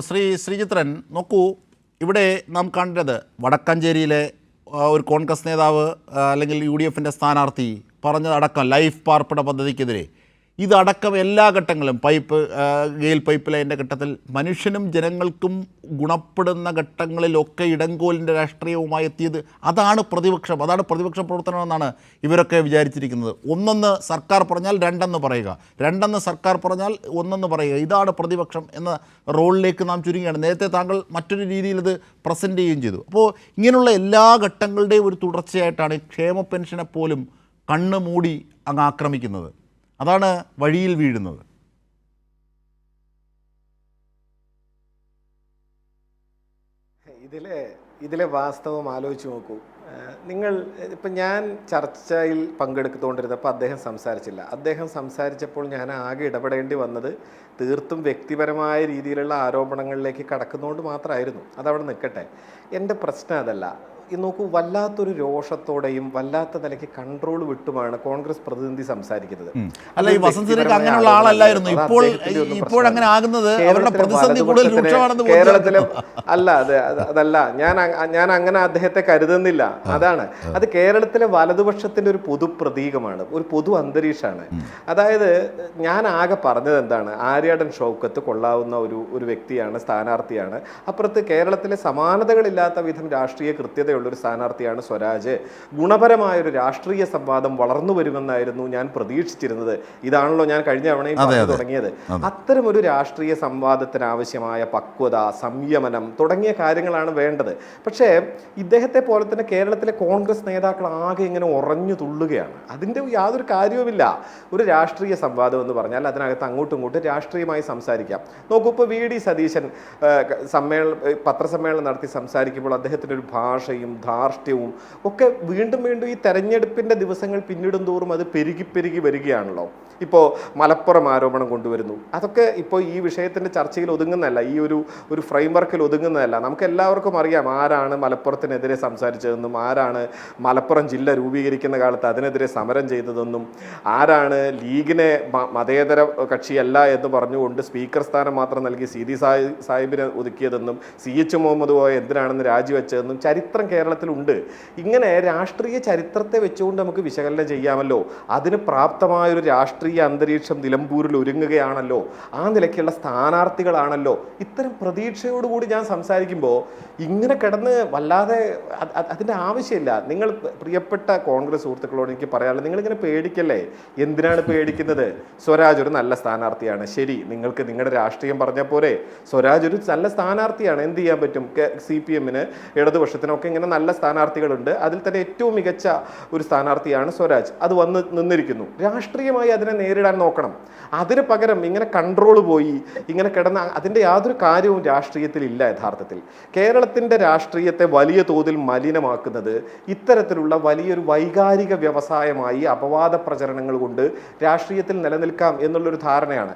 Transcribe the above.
ശ്രീ ശ്രീചിത്രൻ നോക്കൂ ഇവിടെ നാം കണ്ടത് വടക്കഞ്ചേരിയിലെ ഒരു കോൺഗ്രസ് നേതാവ് അല്ലെങ്കിൽ യു ഡി എഫിന്റെ സ്ഥാനാർത്ഥി പറഞ്ഞതടക്കം ലൈഫ് പാർപ്പിട പദ്ധതിക്കെതിരെ. ഇതടക്കം എല്ലാ ഘട്ടങ്ങളും പൈപ്പ് ഗെയിൽ പൈപ്പ് ലൈന്റെ ഘട്ടത്തിൽ മനുഷ്യനും ജനങ്ങൾക്കും ഗുണപ്പെടുന്ന ഘട്ടങ്ങളിലൊക്കെ ഇടങ്കോലിന്റെ രാഷ്ട്രീയവുമായി എത്തിയത് അതാണ് പ്രതിപക്ഷം അതാണ് പ്രതിപക്ഷ പ്രവർത്തനം എന്നാണ് ഇവരൊക്കെ വിചാരിച്ചിരിക്കുന്നത്. ഒന്നെന്ന് സർക്കാർ പറഞ്ഞാൽ രണ്ടെന്ന് പറയുക. രണ്ടെന്ന് സർക്കാർ പറഞ്ഞാൽ ഒന്നെന്ന് പറയുക. ഇതാണ് പ്രതിപക്ഷം എന്ന റോളിലേക്ക് നാം ചുരുങ്ങുകയാണ്. നേരത്തെ താങ്കൾ മറ്റൊരു രീതിയിൽ ഇത് പ്രസന്റ് ചെയ്യുകയും ചെയ്തു. അപ്പോൾ ഇങ്ങനെയുള്ള എല്ലാ ഘട്ടങ്ങളുടെയും ഒരു തുടർച്ചയായിട്ടാണ് ക്ഷേമ പെൻഷനെ പോലും കണ്ണ് മൂടി അങ്ങ് ആക്രമിക്കുന്നത്. അതാണ് വഴിയിൽ വീഴുന്നത്. ഇതിലെ ഇതിലെ വാസ്തവം ആലോചിച്ച് നോക്കൂ. നിങ്ങൾ ഇപ്പം ഞാൻ ചർച്ചയിൽ പങ്കെടുത്തുകൊണ്ടിരുന്നപ്പോൾ അദ്ദേഹം സംസാരിച്ചില്ല. അദ്ദേഹം സംസാരിച്ചപ്പോൾ ഞാൻ ആകെ ഇടപെടേണ്ടി വന്നത് തീർത്തും വ്യക്തിപരമായ രീതിയിലുള്ള ആരോപണങ്ങളിലേക്ക് കടക്കുന്നതുകൊണ്ട് മാത്രമായിരുന്നു. അതവിടെ നിൽക്കട്ടെ. എന്റെ പ്രശ്നം അതല്ല. നോക്കൂ വല്ലാത്തൊരു രോഷത്തോടെയും വല്ലാത്ത നിലയ്ക്ക് കൺട്രോൾ വിട്ടുമാണ് കോൺഗ്രസ് പ്രതിനിധി സംസാരിക്കുന്നത്. അല്ല ഈ അത് വസന്ത് സിനിക്ക് അങ്ങനെയുള്ള ആളല്ലായിരുന്നു. ഇപ്പോൾ ഇപ്പോൾ അങ്ങനെ ആകുന്നത് അവരുടെ കേരളത്തിലെ പ്രതിസന്ധി കൂടുതൽ രൂക്ഷമാണെന്ന് കേരളത്തിലെ അല്ല അത് അത് അതല്ല. ഞാൻ ഞാൻ അങ്ങനെ അദ്ദേഹത്തെ കരുതുന്നില്ല. അതാണ്. അത് കേരളത്തിലെ വലതുപക്ഷത്തിന്റെ ഒരു പൊതു പ്രതീകമാണ് ഒരു പൊതു അന്തരീക്ഷമാണ്. അതായത് ഞാൻ ആകെ പറഞ്ഞത് എന്താണ്? ആര്യാടൻ ഷൗക്കത്ത് കൊള്ളാവുന്ന ഒരു ഒരു വ്യക്തിയാണ് സ്ഥാനാർത്ഥിയാണ്. അപ്പുറത്ത് കേരളത്തിലെ സമാനതകളില്ലാത്ത വിധം രാഷ്ട്രീയ കൃത്യതയുള്ള ഒരു സ്ഥാനാർത്ഥിയാണ് സ്വരാജ്. ഗുണപരമായ ഒരു രാഷ്ട്രീയ സംവാദം വളർന്നു വരുമെന്നായിരുന്നു ഞാൻ പ്രതീക്ഷിച്ചിരുന്നത്. ഇതാണല്ലോ ഞാൻ കഴിഞ്ഞ തവണയും. തുടങ്ങിയത്. അത്തരം ഒരു രാഷ്ട്രീയ സംവാദത്തിന് ആവശ്യമായ പക്വത സംയമനം തുടങ്ങിയ കാര്യങ്ങളാണ് വേണ്ടത്. പക്ഷേ ഇദ്ദേഹത്തെ പോലെ തന്നെ കേരളത്തിലെ കോൺഗ്രസ് നേതാക്കൾ ആകെ ഇങ്ങനെ ഉറഞ്ഞു തുള്ളുകയാണ്. അതിന്റെ യാതൊരു കാര്യവുമില്ല. ഒരു രാഷ്ട്രീയ സംവാദം എന്ന് പറഞ്ഞാൽ അതിനകത്ത് അങ്ങോട്ടും ഇങ്ങോട്ടും രാഷ്ട്രീയമായി സംസാരിക്കാം. നോക്കൂ ഇപ്പോൾ വി ഡി സതീശൻ സമ്മേളനം പത്രസമ്മേളനം നടത്തി സംസാരിക്കുമ്പോൾ അദ്ദേഹത്തിന്റെ ഒരു ഭാഷയും ധാർഷ്ട്യവും ഒക്കെ വീണ്ടും വീണ്ടും ഈ തെരഞ്ഞെടുപ്പിന്റെ ദിവസങ്ങൾ പിന്നിടും തോറും അത് പെരുകി പെരുകി വരികയാണല്ലോ. ഇപ്പോൾ മലപ്പുറം ആരോപണം കൊണ്ടുവരുന്നു. അതൊക്കെ ഇപ്പോൾ ഈ വിഷയത്തിന്റെ ചർച്ചയിൽ ഒതുങ്ങുന്നതല്ല. ഈ ഒരു ഒരു ഫ്രെയിംവർക്കിൽ ഒതുങ്ങുന്നതല്ല. നമുക്ക് എല്ലാവർക്കും അറിയാം ആരാണ് മലപ്പുറത്തിനെതിരെ സംസാരിച്ചതെന്നും ആരാണ് മലപ്പുറം ജില്ല രൂപീകരിക്കുന്ന കാലത്ത് അതിനെതിരെ സമരം ചെയ്തതെന്നും ആരാണ് ലീഗിനെ മതേതര കക്ഷിയല്ല എന്ന് പറഞ്ഞുകൊണ്ട് സ്പീക്കർ സ്ഥാനം മാത്രം നൽകി സി. ഡി. സാഹിബിനെ ഒതുക്കിയതെന്നും സി. എച്ച്. മുഹമ്മദ് പോയ എന്തിനാണെന്ന് രാജിവെച്ചതെന്നും ചരിത്രം കേരളത്തിലുണ്ട്. ഇങ്ങനെ രാഷ്ട്രീയ ചരിത്രത്തെ വെച്ചുകൊണ്ട് നമുക്ക് വിശകലനം ചെയ്യാമല്ലോ. അതിന് പ്രാപ്തമായൊരു രാഷ്ട്രീയ അന്തരീക്ഷം നിലമ്പൂരിൽ ഒരുങ്ങുകയാണല്ലോ. ആ നിലയ്ക്കുള്ള സ്ഥാനാർത്ഥികളാണല്ലോ. ഇത്തരം പ്രതീക്ഷയോടുകൂടി ഞാൻ സംസാരിക്കുമ്പോൾ ഇങ്ങനെ കിടന്ന് വല്ലാതെ അത് അത് അതിന്റെ ആവശ്യമില്ല. നിങ്ങൾ പ്രിയപ്പെട്ട കോൺഗ്രസ് സുഹൃത്തുക്കളോട് എനിക്ക് പറയാനുള്ളത് നിങ്ങളിങ്ങനെ പേടിക്കല്ലേ? എന്തിനാണ് പേടിക്കുന്നത്? സ്വരാജ് ഒരു നല്ല സ്ഥാനാർത്ഥിയാണ്. ശരി നിങ്ങൾക്ക് നിങ്ങളുടെ രാഷ്ട്രീയം പറഞ്ഞ പോലെ സ്വരാജ് ഒരു നല്ല സ്ഥാനാർത്ഥിയാണ്. എന്ത് ചെയ്യാൻ പറ്റും? സി പി എമ്മിന് ഇടതുപക്ഷത്തിനൊക്കെ ഇങ്ങനെ നല്ല സ്ഥാനാർത്ഥികളുണ്ട്. അതിൽ തന്നെ ഏറ്റവും മികച്ച ഒരു സ്ഥാനാർത്ഥിയാണ് സ്വരാജ്. അത് വന്ന് നിന്നിരിക്കുന്നു. രാഷ്ട്രീയമായി അതിനെ നേരിടാൻ നോക്കണം. അതിന് പകരം ഇങ്ങനെ കൺട്രോൾ പോയി ഇങ്ങനെ കിടന്ന അതിന്റെ യാതൊരു കാര്യവും രാഷ്ട്രീയത്തിൽ ഇല്ല യഥാർത്ഥത്തിൽ. കേരളത്തിന്റെ രാഷ്ട്രീയത്തെ വലിയ തോതിൽ മലിനമാക്കുന്നത് ഇത്തരത്തിലുള്ള വലിയൊരു വൈകാരിക വ്യവസായമായി അപവാദ പ്രചരണങ്ങൾ കൊണ്ട് രാഷ്ട്രീയത്തിൽ നിലനിൽക്കാം എന്നുള്ളൊരു ധാരണയാണ്.